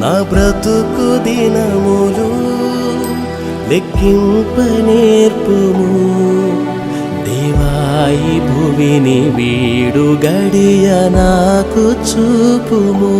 నా బ్రతుకు దినములు లెక్కింప నేర్పుము. దేవాయి భువిని వీడు గడియ నాకు చూపుము.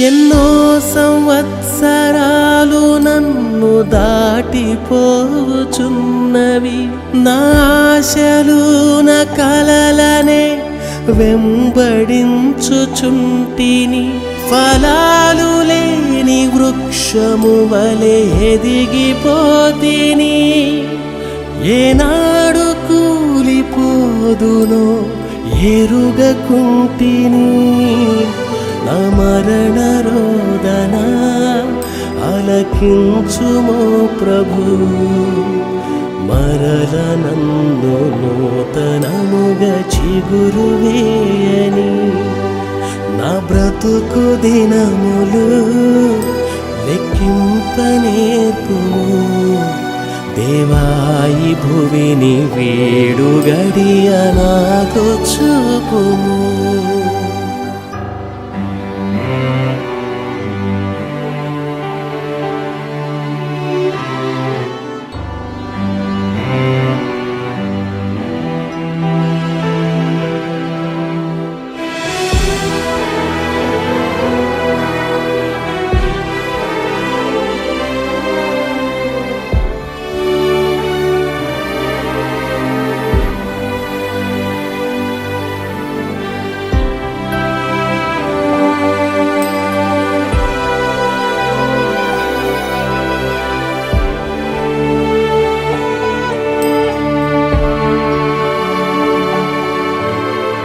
ఎన్నో సంవత్సరాలు నన్ను దాటిపోచున్నవి. నా ఆశలు నా కలలనే వెంబడించుచుంటిని. ఫలాలు లేని వృక్షము వలె ఎదిగిపోతిని. ఏనాడు కూలిపోదునో ఎరుగకుంటిని. అలకించుమో ప్రభు. మరల నన్ను నూతనముగా చిగురువేయని నా బ్రతుకు దినములు లెక్కింప దేవాయి భువిని వేడుగడియ నాకు చూపుము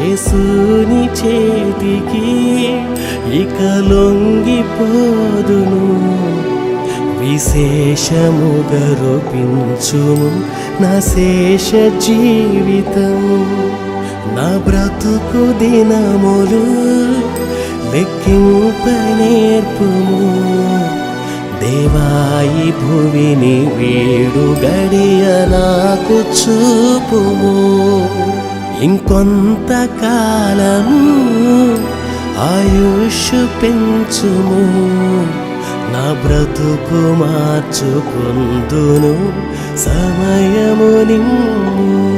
యేసుని చేతికి ఇక లొంగిపోదును విశేషముగా రూపించుము నా శేష జీవితం. నా బ్రతుకు దినములు లెక్కింప నేర్పుము. దేవాయి భువిని వీడు గడియ నాకు చూపుము. ఇంకొంత కాలము ఆయుష్ పెంచుము నా బ్రతుకు మార్చుకుందును సమయము నిమ్ము